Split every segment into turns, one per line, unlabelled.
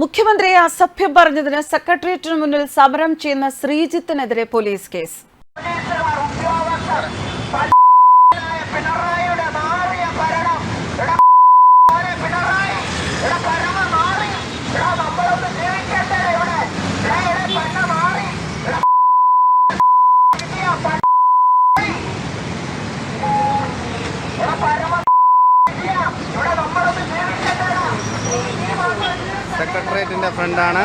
മുഖ്യമന്ത്രിയെ അസഭ്യം പറഞ്ഞതിന് സെക്രട്ടേറിയറ്റിന് മുന്നിൽ സമരം ചെയ്യുന്ന ശ്രീജിത്തിനെതിരെ പോലീസ് കേസ്.
സെക്രട്ടേറിയറ്റിന്റെ ഫ്രണ്ടാണ്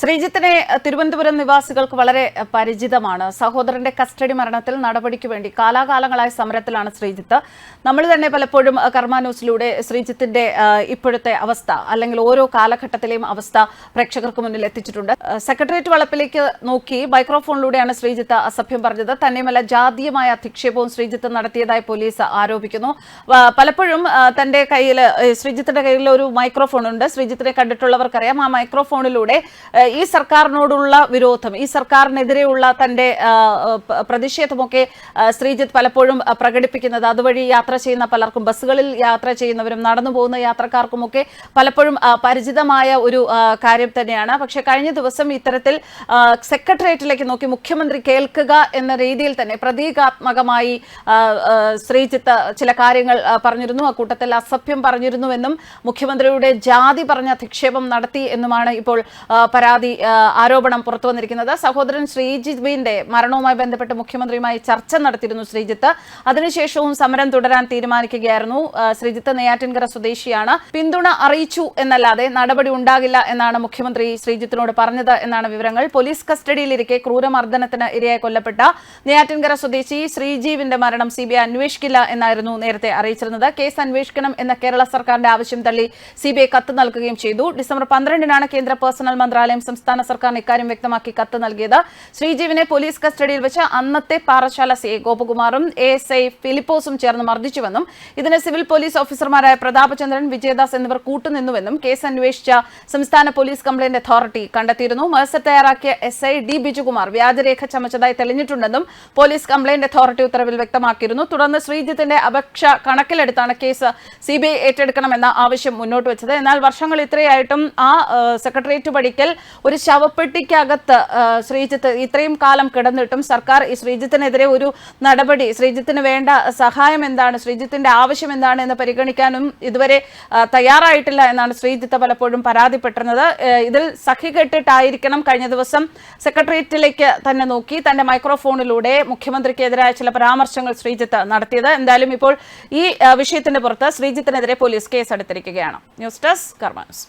ശ്രീജിത്തിനെ തിരുവനന്തപുരം നിവാസികൾക്ക് വളരെ പരിചിതമാണ്. സഹോദരന്റെ കസ്റ്റഡി മരണത്തിൽ നടപടിക്ക് വേണ്ടി കാലാകാലങ്ങളായ സമരത്തിലാണ് ശ്രീജിത്ത്. നമ്മൾ തന്നെ പലപ്പോഴും കർമാന്യൂസിലൂടെ ശ്രീജിത്തിന്റെ ഇപ്പോഴത്തെ അവസ്ഥ അല്ലെങ്കിൽ ഓരോ കാലഘട്ടത്തിലെയും അവസ്ഥ പ്രേക്ഷകർക്ക് മുന്നിൽ എത്തിച്ചിട്ടുണ്ട്. സെക്രട്ടേറിയറ്റ് വളപ്പിലേക്ക് നോക്കി മൈക്രോഫോണിലൂടെയാണ് ശ്രീജിത്ത് അസഭ്യം പറഞ്ഞത്. തന്നെയുമല്ല ജാതീയമായ അധിക്ഷേപവും ശ്രീജിത്ത് നടത്തിയതായി പോലീസ് ആരോപിക്കുന്നു. പലപ്പോഴും തന്റെ കയ്യിൽ ശ്രീജിത്തിന്റെ കയ്യിൽ ഒരു മൈക്രോഫോൺ ഉണ്ട് ശ്രീജിത്തിനെ കണ്ടിട്ടുള്ളവർക്കറിയാം. ആ മൈക്രോഫോണിലൂടെ ഈ സർക്കാരിനോടുള്ള വിരോധം ഈ സർക്കാരിനെതിരെയുള്ള തന്റെ പ്രതിഷേധമൊക്കെ ശ്രീജിത്ത് പലപ്പോഴും പ്രകടിപ്പിക്കുന്നത്. അതുവഴി യാത്ര ചെയ്യുന്ന പലർക്കും ബസ്സുകളിൽ യാത്ര ചെയ്യുന്നവരും നടന്നു പോകുന്ന യാത്രക്കാർക്കുമൊക്കെ പലപ്പോഴും പരിചിതമായ ഒരു കാര്യം തന്നെയാണ്. പക്ഷേ കഴിഞ്ഞ ദിവസം ഇത്തരത്തിൽ സെക്രട്ടേറിയറ്റിലേക്ക് നോക്കി മുഖ്യമന്ത്രി കേൾക്കുക എന്ന രീതിയിൽ തന്നെ പ്രതീകാത്മകമായി ശ്രീജിത്ത് ചില കാര്യങ്ങൾ ആ, കൂട്ടത്തിൽ അസഭ്യം പറഞ്ഞിരുന്നുവെന്നും മുഖ്യമന്ത്രിയുടെ ജാതി പറഞ്ഞ അധിക്ഷേപം നടത്തി എന്നുമാണ് ഇപ്പോൾ ആ, പരാതി ആരോപണം പുറത്തു വന്നിരിക്കുന്നത്. സഹോദരൻ ശ്രീജിത്തിന്റെ മരണവുമായി ബന്ധപ്പെട്ട് മുഖ്യമന്ത്രിയുമായി ചർച്ച നടത്തിയിരുന്നു ശ്രീജിത്ത്. അതിനുശേഷവും സമരം തുടരാൻ തീരുമാനിക്കുകയായിരുന്നു ശ്രീജിത്ത് നെയ്യാറ്റിൻകര സ്വദേശിയാണ്. പിന്തുണ അറിയിച്ചു എന്നല്ലാതെ നടപടി ഉണ്ടാകില്ല എന്നാണ് മുഖ്യമന്ത്രി ശ്രീജിത്തിനോട് പറഞ്ഞത് എന്നാണ് വിവരങ്ങൾ. പോലീസ് കസ്റ്റഡിയിലിരിക്കെ ക്രൂരമർദ്ദനത്തിന് ഇരയായി കൊല്ലപ്പെട്ട നെയ്യാറ്റിൻകര സ്വദേശി ശ്രീജീവിന്റെ മരണം സി ബി ഐ അന്വേഷിക്കില്ല എന്നായിരുന്നു നേരത്തെ അറിയിച്ചിരുന്നത്. കേസ് അന്വേഷിക്കണം എന്ന കേരള സർക്കാരിന്റെ ആവശ്യം തള്ളി സി ബി ഐ കത്ത് നൽകുകയും ചെയ്തു. ഡിസംബർ പന്ത്രണ്ടിനാണ് കേന്ദ്ര പേഴ്സണൽ മന്ത്രാലയം സംസ്ഥാന സർക്കാരിന് ഇക്കാര്യം വ്യക്തമാക്കി കത്ത് നൽകിയത്. ശ്രീജീവിനെ പോലീസ് കസ്റ്റഡിയിൽ വെച്ച് അന്നത്തെ പാറശാല സി ഗോപകുമാറും എ എസ് ഐ ഫിലിപ്പോസും ചേർന്ന് മർദ്ദിച്ചുവെന്നും ഇതിന് സിവിൽ പോലീസ് ഓഫീസർമാരായ പ്രതാപചന്ദ്രൻ വിജയദാസ് എന്നിവർ കൂട്ടുനിന്നുവെന്നും കേസ് അന്വേഷിച്ച സംസ്ഥാന പോലീസ് കംപ്ലയിന്റ് അതോറിറ്റി കണ്ടെത്തിയിരുന്നു. മേഴ്സർ തയ്യാറാക്കിയ എസ് ഐ ഡി ബിജുകുമാർ വ്യാജരേഖ ചമച്ചതായി തെളിഞ്ഞിട്ടുണ്ടെന്നും പോലീസ് കംപ്ലയിന്റ് അതോറിറ്റി ഉത്തരവിൽ വ്യക്തമാക്കിയിരുന്നു. തുടർന്ന് ശ്രീജിത്തിന്റെ അപേക്ഷ കണക്കിലെടുത്താണ് കേസ് സി ഏറ്റെടുക്കണമെന്ന ആവശ്യം മുന്നോട്ട് വെച്ചത്. എന്നാൽ വർഷങ്ങൾ ഇത്രയായിട്ടും ആ സെക്രട്ടേറിയറ്റ് പടിക്കൽ ഒരു ശവപ്പെട്ടിക്കകത്ത് ശ്രീജിത്ത് ഇത്രയും കാലം കിടന്നിട്ടും സർക്കാർ ഈ ശ്രീജിത്തിനെതിരെ ഒരു നടപടി ശ്രീജിത്തിന് വേണ്ട സഹായം എന്താണ് ശ്രീജിത്തിന്റെ ആവശ്യം എന്താണ് എന്ന് പരിഗണിക്കാനും ഇതുവരെ തയ്യാറായിട്ടില്ല എന്നാണ് ശ്രീജിത്ത് പലപ്പോഴും പരാതിപ്പെട്ടിരുന്നത്. ഇതിൽ സഖി കെട്ടിട്ടായിരിക്കണം കഴിഞ്ഞ ദിവസം സെക്രട്ടേറിയറ്റിലേക്ക് തന്നെ നോക്കി തന്റെ മൈക്രോഫോണിലൂടെ മുഖ്യമന്ത്രിക്കെതിരായ ചില പരാമർശങ്ങൾ ശ്രീജിത്ത് നടത്തിയത്. എന്തായാലും ഇപ്പോൾ ഈ വിഷയത്തിന്റെ പുറത്ത് ശ്രീജിത്തിനെതിരെ പോലീസ് കേസെടുത്തിരിക്കുകയാണ്. News desk കർമാൻസ്